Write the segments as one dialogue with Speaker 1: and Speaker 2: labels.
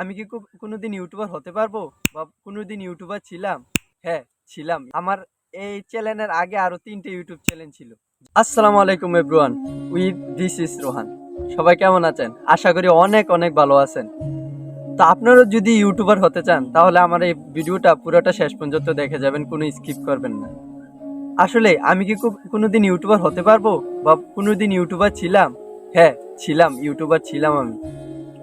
Speaker 1: আমি কি কো- কোনোদিন ইউটিউবার হতে পারব? বা কোনোদিন ইউটিউবার ছিলাম? হ্যাঁ ছিলাম। আমার এই চ্যানেলের আগে আরও তিনটে ইউটিউব চ্যানেল ছিল। আসসালামু আলাইকুম, everyone. With this is Rohan. সবাই কেমন আছেন? আশা করি অনেক অনেক ভালো আছেন। তো আপনারা যদি ইউটিউবার হতে চান, তাহলে আমার এই ভিডিওটা পুরোটা শেষ পর্যন্ত দেখে যাবেন, কোনো স্কিপ করবেন না। আসলে, আমি কি কো- কোনোদিন ইউটিউবার হতে পারব? বা কোনোদিন ইউটিউবার ছিলাম? হ্যাঁ ছিলাম, ইউটিউবার ছিলাম আমি।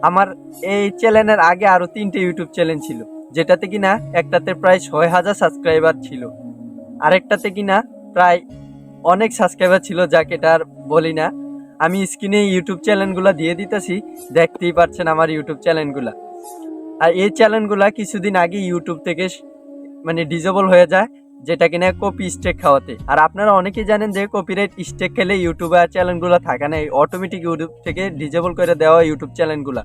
Speaker 1: আমার এই চ্যানেলের আগে আরও তিনটে ইউটিউব চ্যানেল ছিল, যেটাতে কিনা একটাতে প্রায় ছয় হাজার সাবস্ক্রাইবার ছিল, আরেকটাতে কিনা প্রায় অনেক সাবস্ক্রাইবার ছিল, যাকে আর বলি না। আমি স্ক্রিনে ইউটিউব চ্যানেলগুলো দিয়ে দিতেছি, দেখতেই পাচ্ছেন আমার ইউটিউব চ্যানেলগুলা আর এই চ্যানেলগুলা কিছুদিন আগে ইউটিউব থেকে মানে ডিজেবল হয়ে যায় যেটা কিনা কপি স্টেক খাওয়াতে। আর আপনারা অনেকেই জানেন যে কপিরাইট স্টেক খেলে ইউটিউবে চ্যানেলগুলো থাকে না অটোমেটিক ইউটিউব থেকে ডিজেবল করে দেওয়া ইউটিউব চ্যানেলগুলা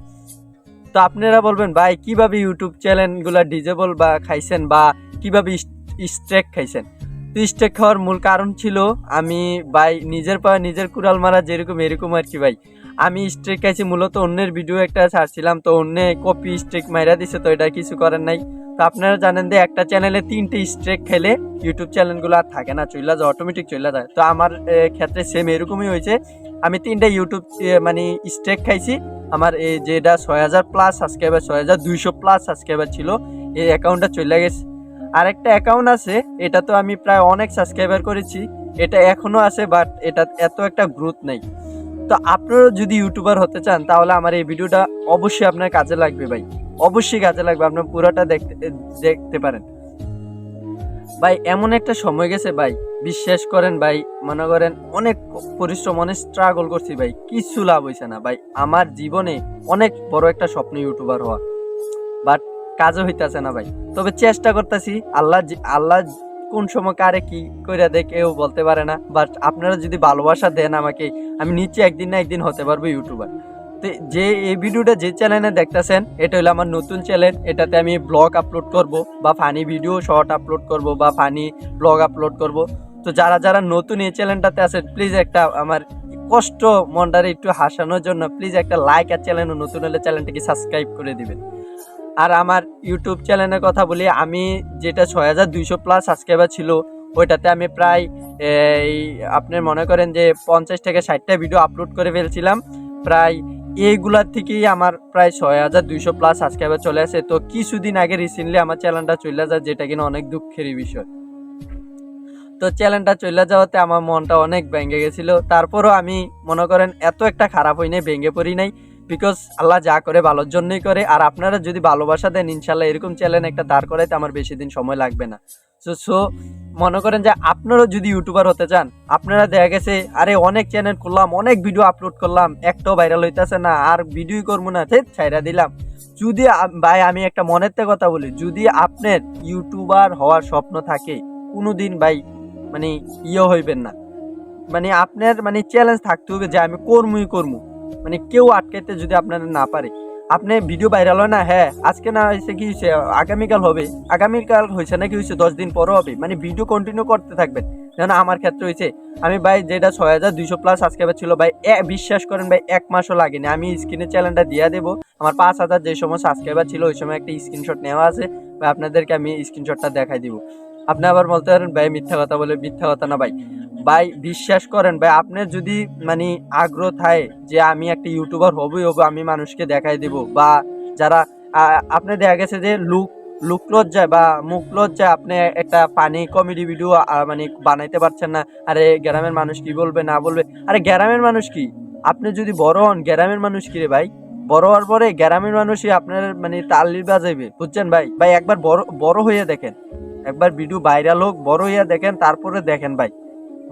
Speaker 1: তো আপনারা বলবেন, ভাই, কীভাবে ইউটিউব চ্যানেলগুলা ডিজেবল বা খাইছেন বা কীভাবে স্ট্রেক খাইছেন? তো স্ট্রেক খাওয়ার মূল কারণ ছিল, আমি, ভাই, নিজের পা নিজের কুড়াল মারা যেরকম এরকম আর কি, ভাই। আমি স্ট্রেক খাইছি, মূলত অন্যের ভিডিও একটা ছাড়ছিলাম, তো অন্য কপি স্ট্রেক মাইরা দিছে, তো এটা কিছু করার নাই। তো আপনারা জানেন যে একটা চ্যানেলে তিনটে স্ট্রেক খেলে ইউটিউব চ্যানেলগুলো আর থাকে না চলে যায় অটোমেটিক চলে যায়। তো আমার ক্ষেত্রে সেম এরকমই হয়েছে। আমি তিনটে ইউটিউব মানে স্ট্রেক খাইছি। আমার এই যেটা ছয় হাজার প্লাস সাবস্ক্রাইবার ছয় হাজার দুইশো প্লাস সাবস্ক্রাইবার ছিল, এই অ্যাকাউন্টটা চলে গেছে। আরেকটা অ্যাকাউন্ট আছে, এটা তো আমি প্রায় অনেক সাবস্ক্রাইবার করেছি, এটা এখনও আছে বাট এটা এত একটা গ্রোথ নেই। তো আপনারা যদি ইউটিউবার হতে চান, তাহলে আমার এই ভিডিওটা অবশ্যই আপনার কাজে লাগবে ভাই। অবশ্যই কাজে লাগবে, আপনার পুরোটা দেখতে দেখতে পারেন। ভাই, এমন একটা সময় গেছে ভাই, বিশ্বাস করেন ভাই, মনে করেন অনেক পরিশ্রম, অনেক স্ট্রাগল করছি ভাই, কিছু লাভ হয়েছে না ভাই। আমার জীবনে অনেক বড় একটা স্বপ্ন ইউটিউবার হওয়া বাট কাজও হইতাছে না ভাই। তবে চেষ্টা করতেছি, আল্লাহ আল্লাহ কোন সময় কারে কি করে দেয় কেউ বলতে পারে না। বাট আপনারা যদি ভালোবাসা দেন আমাকে, আমি নিচে একদিন না একদিন হতে পারব ইউটিউবার। তো যে এই ভিডিওটা যে চ্যানেলে দেখতেছেন, এটা হলো আমার নতুন চ্যানেল এটাতে আমি ব্লগ আপলোড করব বা ফানি ভিডিও শর্ট আপলোড করব বা ফানি ব্লগ আপলোড করব। তো যারা যারা নতুন এই চ্যানেলটাতে আছেন প্লিজ একটা আমার কষ্ট মনটারে একটু হাসানোর জন্য প্লিজ একটা লাইক আর চ্যানেল নতুন হলে চ্যানেলটাকে সাবস্ক্রাইব করে দিবেন। আর আমার ইউটিউব চ্যানেলের কথা বলি, আমি যেটা ছয় হাজার দুইশো প্লাস সাবস্ক্রাইবার ছিল, ওইটাতে আমি প্রায়, এই আপনি মনে করেন যে পঞ্চাশ থেকে ষাটটা ভিডিও আপলোড করে ফেলছিলাম। প্রায় এইগুলার থেকেই আমার প্রায় ছয় হাজার দুইশো প্লাস সাবস্ক্রাইবার চলে আসে। তো কিছুদিন আগে রিসেন্টলি আমার চ্যানেলটা চলে যায়, যেটা কিনা অনেক দুঃখেরই বিষয়। তো চ্যানেলটা চলে যাওয়াতে আমার মনটা অনেক ভেঙে গেছিল। তারপরও আমি মনে করেন এত একটা খারাপ হই নাই, ভেঙে পড়ি নাই। বিকজ আল্লাহ যা করে ভালোর জন্যই করে, আর আপনারা যদি ভালোবাসা দেন ইনশাল্লাহ এরকম চ্যানেল একটা দাঁড় করাইতে আমার বেশি দিন সময় লাগবে না। সো সো মনে করেন যে আপনারাও যদি ইউটিউবার হতে চান, আপনারা দেখা গেছে, আরে অনেক চ্যানেল করলাম অনেক ভিডিও আপলোড করলাম, একটাও ভাইরাল হইতেছে না, আর ভিডিওই করব না ঠিক ছাইরা দিলাম। যদি ভাই, আমি একটা মনের থেকে কথা বলি, যদি আপনার ইউটিউবার হওয়ার স্বপ্ন থাকে, কোনোদিন ভাই মানে ইয়ে হইবেন না। মানে আপনার মানে চ্যালেঞ্জ থাকতে হবে যে আমি কর্মই কর্ম। মানে কেউ আটকাইতে যদি আপনার না পারে। আপনি ভিডিও ভাইরাল হয় না হ্যাঁ আজকে না হয়েছে কি হয়েছে আগামীকাল হবে। আগামীকাল হয়েছে না কি হয়েছে দশ দিন পরও হবে। মানে ভিডিও কন্টিনিউ করতে থাকবেন। যেন আমার ক্ষেত্রে হয়েছে আমি ভাই যেটা ছয় হাজার দুইশো প্লাস সাবস্ক্রাইবার ছিল ভাই বিশ্বাস করেন ভাই, এক মাসও লাগেনি। আমি স্ক্রিনে চ্যানেলটা দিয়ে দেবো। আমার পাঁচ হাজার যে সময় সাবস্ক্রাইবার ছিল, ওই সময় একটা স্ক্রিনশট নেওয়া আছে। ভাই, আপনাদেরকে আমি স্ক্রিনশটটা দেখাই দিব। আপনি আবার বলতে পারেন, ভাই, মিথ্যা কথা বলে মিথ্যা কথা না ভাই। ভাই, বিশ্বাস করেন ভাই আপনার যদি মানে আগ্রহ থাকে যে আমি একটা ইউটিউবার হবই হব আমি মানুষকে দেখাই দেব বা যারা আপনি দেখা গেছে যে লুক লুক লজ্জায় বা মুখ লজ্জায় আপনি একটা পানি কমেডি ভিডিও মানে বানাইতে পারছেন না, আরে গ্রামের মানুষ কি বলবে, না বলবে, আরে গ্রামের মানুষ কি? আপনি যদি বড় হন, গ্রামের মানুষ কি রে ভাই? বড় হওয়ার পরে গ্রামের মানুষই আপনার মানে তালি বাজাইবে, বুঝছেন ভাই? ভাই, একবার বড় বড় হইয়া দেখেন, একবার ভিডিও ভাইরাল হোক, বড় হইয়া দেখেন, তারপরে দেখেন ভাই।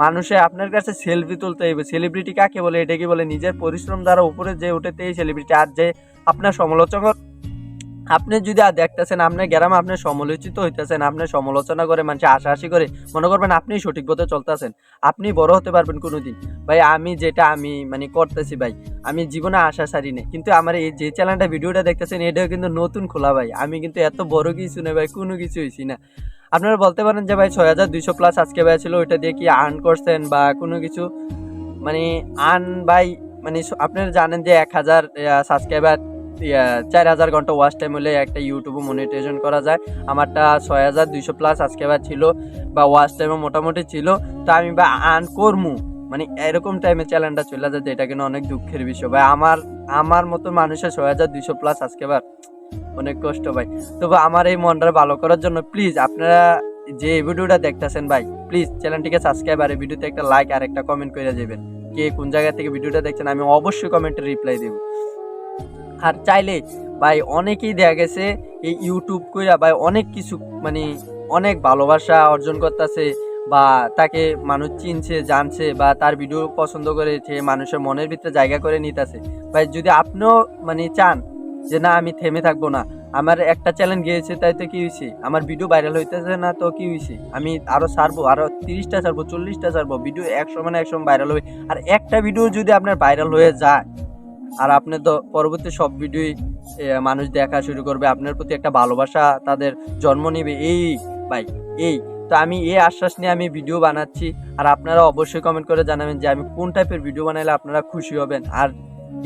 Speaker 1: মানুষে আপনার কাছে সেলফি তুলতে হইবে। সেলিব্রিটি কাকে বলে? এটা কি বলে? নিজের পরিশ্রম দ্বারা উপরে যে উঠেতে এই সেলিব্রিটি আর যে আপনার সমালোচনা আপনি যদি আর দেখতেছেন, আপনার গ্রামে আপনি সমালোচিত হইতেছেন, আপনি সমালোচনা করে, মানুষ আশাআশি করে, মনে করবেন আপনি সঠিক পথে চলতেছেন। আপনি বড় হতে পারবেন কোনোদিন। ভাই, আমি যেটা আমি মানে করতেছি ভাই, আমি জীবনে আশা সারি নেই। কিন্তু আমার এই যে চ্যানেলটা ভিডিওটা দেখতেছেন, এটাও কিন্তু নতুন খোলা ভাই। আমি কিন্তু এত বড় কিছু নেই ভাই, কোনো কিছু হয়েছি না। আপনারা বলতে পারেন যে ভাই ছয় হাজার দুইশো প্লাস আজকে ভাই ছিল, ওইটা দিয়ে কি আর্ন করছেন বা কোনো কিছু? মানে আর্ন বাই মানে আপনারা জানেন যে এক হাজার সাবস্ক্রাইবার চার হাজার ঘণ্টা ওয়াচ টাইম হলে একটা ইউটিউবে মনিটাইজেশন করা যায়। আমারটা ছয় হাজার দুইশো প্লাস বা ছিল বা ওয়াচ টাইমও মোটামুটি ছিল। তা আমি বা আর্ন করমু। মানে এরকম টাইমে চ্যানেলটা চলে যায় এটা কিন্তু অনেক দুঃখের বিষয়। ভাই, আমার আমার মতো মানুষের ছয় হাজার দুইশো প্লাস আজকে বার অনেক কষ্ট ভাই। তবে আমার এই মনটা ভালো করার জন্য প্লিজ আপনারা যে ভিডিওটা দেখতেছেন ভাই প্লিজ চ্যানেলটিকে সাবস্ক্রাইব আর এই ভিডিওতে একটা লাইক আর একটা কমেন্ট করে যাবেন কে কোন জায়গা থেকে ভিডিওটা দেখছেন আমি অবশ্যই কমেন্টে রিপ্লাই দেব। আর চাইলে ভাই অনেকেই দেখা গেছে এই ইউটিউব কইরা ভাই অনেক কিছু মানে অনেক ভালোবাসা অর্জন করতেছে বা তাকে মানুষ চিনছে, জানছে বা তার ভিডিও পছন্দ করেছে মানুষের মনের ভিতরে জায়গা করে নিতেছে। ভাই যদি আপনিও মানে চান যে না, আমি থেমে থাকব না। আমার একটা চ্যালেঞ্জ গিয়েছে তাই তো কি হয়েছে আমার ভিডিও ভাইরাল হইতেছে না তো কি হয়েছে আমি আরও ছাড়বো, আরও তিরিশটা ছাড়বো, চল্লিশটা ছাড়বো ভিডিও একশো মানে একশো ভাইরাল হবে। আর একটা ভিডিও যদি আপনার ভাইরাল হয়ে যায়, আর আপনি তো পরবর্তী সব ভিডিওই মানুষ দেখা শুরু করবে, আপনার প্রতি একটা ভালোবাসা তাদের জন্ম নেবে। এই ভাই, এই। তো আমি এই আশ্বাস নিয়ে আমি ভিডিও বানাচ্ছি, আর আপনারা অবশ্যই কমেন্ট করে জানাবেন যে আমি কোন টাইপের ভিডিও বানাইলে আপনারা খুশি হবেন। আর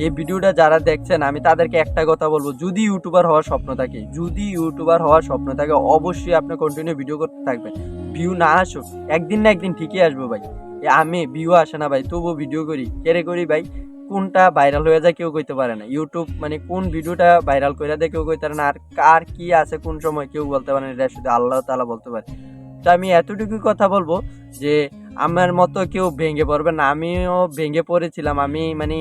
Speaker 1: এই ভিডিওটা যারা দেখছেন, আমি তাদেরকে একটা কথা বলব, যদি ইউটিউবার হওয়ার স্বপ্ন থাকে, যদি ইউটিউবার হওয়ার স্বপ্ন থাকে, অবশ্যই আপনি কন্টিনিউ ভিডিও করতে থাকবেন। ভিউ না আসুক, একদিন না একদিন ঠিকই আসব ভাই। আমি ভিউ আসে না ভাই, তবুও ভিডিও করি। কেড়ে করি ভাই? কোনটা ভাইরাল হয়ে যায় কেউ কইতে পারে না। ইউটিউব মানে কোন ভিডিওটা ভাইরাল করে দেয় কেউ কইতে পারে না। আর কার কি আছে, কোন সময় কেউ বলতে পারে না, এটা শুধু আল্লাহ তালা বলতে পারে। তো আমি এতটুকু কথা বলব যে, আমার মতো কেউ ভেঙে পড়বে না। আমিও ভেঙে পড়েছিলাম। আমি মানে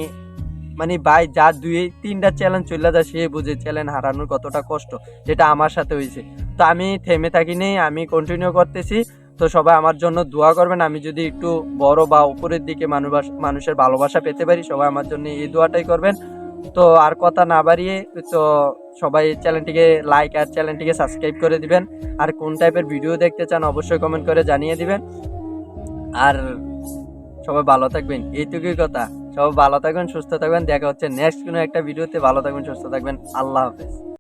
Speaker 1: মানে ভাই, যা দুই, তিনটা চ্যালেঞ্জ চলে যায়, সে বুঝে চ্যালেঞ্জ হারানোর কতটা কষ্ট যেটা আমার সাথে হয়েছে। তো আমি থেমে থাকিনি আমি কন্টিনিউ করতেছি। তো সবাই আমার জন্য দোয়া করবেন, আমি যদি একটু বড় বা উপরের দিকে মানুষ মানুষের ভালোবাসা পেতে পারি, সবাই আমার জন্য এই দোয়াটাই করবেন। তো আর কথা না বাড়িয়ে, তো সবাই চ্যানেলটিকে লাইক আর চ্যানেলটিকে সাবস্ক্রাইব করে দিবেন। আর কোন টাইপের ভিডিও দেখতে চান, অবশ্যই কমেন্ট করে জানিয়ে দিবেন। আর সবাই ভালো থাকবেন, এইটুকুই কথা। সবাই ভালো থাকবেন, সুস্থ থাকবেন। দেখা হচ্ছে নেক্সট কোনো একটা ভিডিওতে ভালো থাকবেন, সুস্থ থাকবেন। আল্লাহ হাফেজ।